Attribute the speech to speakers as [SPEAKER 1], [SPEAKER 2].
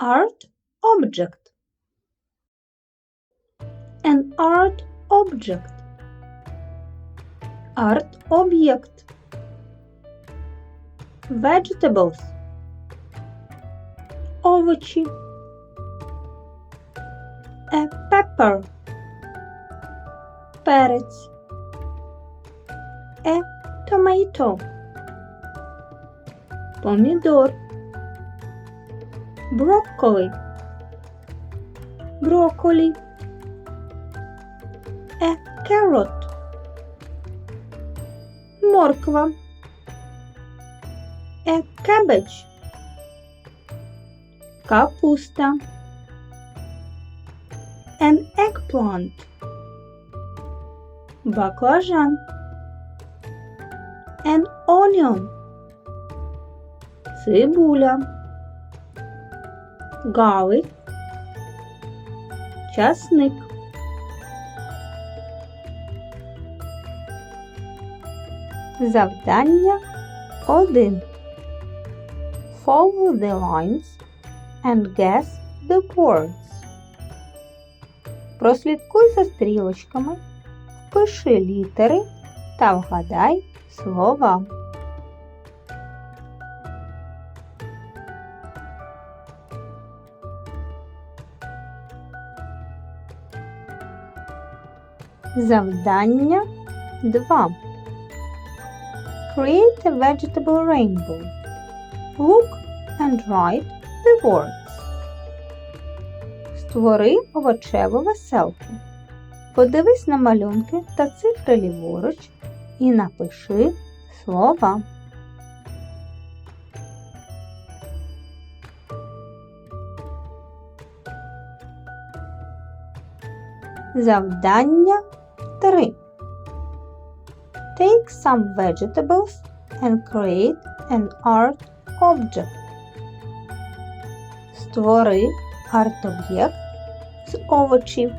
[SPEAKER 1] art object. An art object. Арт об'єкт. Vegetables. Овочі. A pepper. Перець. A tomato. Помідор. Broccoli. Брокколі. A carrot. Морква. A cabbage. Капуста. An eggplant. Баклажан. An onion. Цибуля. Garlic. Часник. Завдання 1. Follow the lines and guess the words. Прослідкуй за стрілочками, впиши літери та вгадай слова. Завдання 2. Create a vegetable rainbow. Look and write the words. Створи овочеву веселку. Подивись на малюнки та цифри ліворуч і напиши слова. Завдання 3. Take some vegetables and create an art object. Створи арт-об'єкт з овочів.